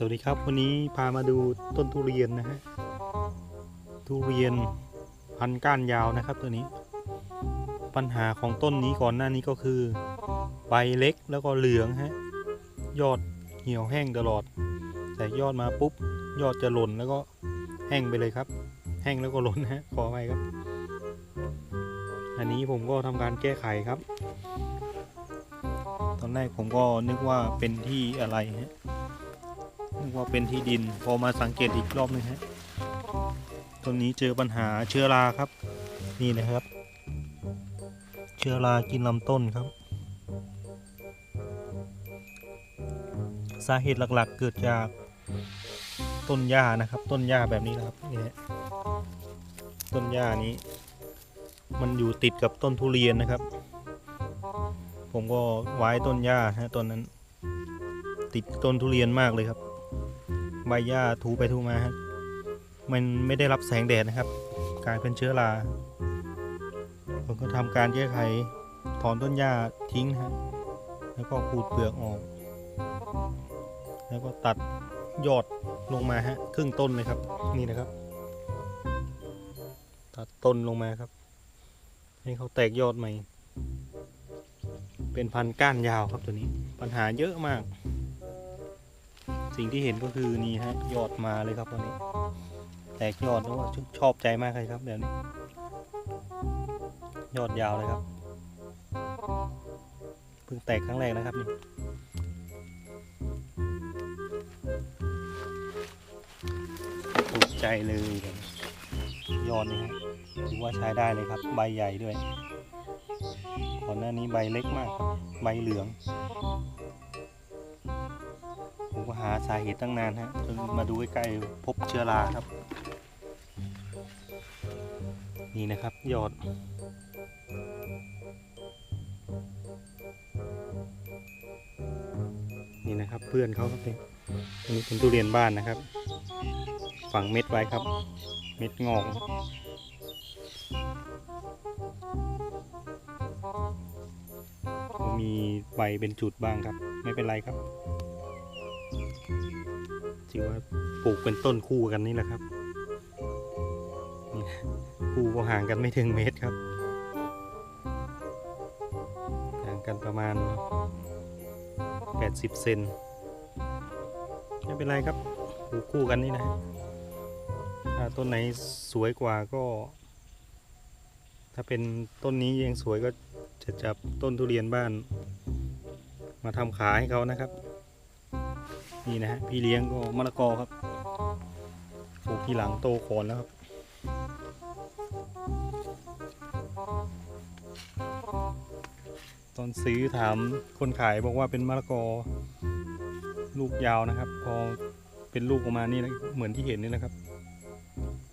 สวัสดีครับ วันนี้พามาดูต้นทุเรียนนะฮะทุเรียนพันก้านยาวนะครับตัวนี้ ปัญหาของต้นนี้ก่อนหน้านี้ก็คือ ใบเล็กแล้วก็เหลืองฮะยอดเหี่ยวแห้งตลอด แต่ยอดมาปุ๊บ ยอดจะหล่นแล้วก็แห้งไปเลยครับ แห้งแล้วก็หล่นฮะขอไปครับ อันนี้ผมก็ทำการแก้ไขครับ ตอนแรกผมก็นึกว่าเป็นที่อะไรฮะ นึกว่าเป็นที่ดิน พอมาสังเกตอีกรอบหนึงฮะต้นนี้เจอปัญหาเชื้อราครับ นี่นะครับ เชื้อรากินลำต้นครับ สาเหตุหลักๆ เกิดจากต้นหญ้านะครับ ต้นหญ้าแบบนี้นะครับนี่ฮะต้นหญ้านี้ มันอยู่ติดกับต้นทุเรียนนะครับ ผมก็ไว้ต้นหญ้าฮะต้นนั้น ติดต้นทุเรียนมากเลยครับ ใบหญ้าถูไปถูมาฮะมันไม่ได้รับแสงแดดนะครับ กลายเป็นเชื้อราผมก็ทำการแก้ไขถอนต้นหญ้าทิ้งนะฮะแล้วก็ขูดเปลือกออก แล้วก็ตัดยอดลงมาฮะครึ่งต้นเลยครับนี่นะครับ ตัดต้นลงมาครับ ให้เขาแตกยอดใหม่ เป็นพันก้านยาวครับตัวนี้ ปัญหาเยอะมาก สิ่งที่เห็นก็คือนี่ฮะยอดมาเลยครับวันนี้ แตกยอดแล้วว่าชอบใจมากเลยครับแบบนี้ ยอดยาวเลยครับเพิ่งแตกครั้งแรกนะครับนี่ถูกใจเลยแบบนี้ยอดนี่ฮะถือว่าใช้ได้เลยครับ ใบใหญ่ด้วยก่อนหน้านี้ใบเล็กมาก ใบเหลือง ผมก็หาสาเหตุตั้งนานฮะจนมาดูใกล้ๆพบเชื้อราครับ นี่นะครับยอด นี่นะครับเพื่อนเขาครับเนี่ยอันนี้เป็นทุเรียนบ้านนะครับ ฝังเม็ดไว้ครับ เม็ดงอกมีใบเป็นจุดบ้างครับ ไม่เป็นไรครับ ถือว่าปลูกเป็นต้นคู่กันนี่แหละครับคู่ก็ห่างกันไม่ถึงเมตรครับ ห่างกันประมาณ 80 เซนไม่เป็นไรครับปลูกคู่กันนี่นะถ้าต้นไหนสวยกว่าก็ ถ้าเป็นต้นนี้ยังสวยก็จะจับต้นทุเรียนบ้าน มาทำขายให้เขานะครับ นี่นะฮะพี่เลี้ยงก็มะละกอครับปลูกทีหลังโตก่อนแล้วครับตอนซื้อถามคนขายบอกว่าเป็นมะละกอ ลูกยาวนะครับ พอเป็นลูกออกมานี่นะเหมือนที่เห็นนี่นะครับ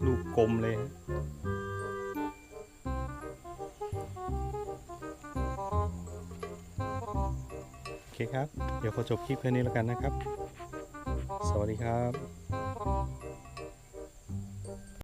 ลูกกลมเลยโอเคครับ เดี๋ยวขอจบคลิปแค่นี้แล้วกันนะครับ สวัสดีครับ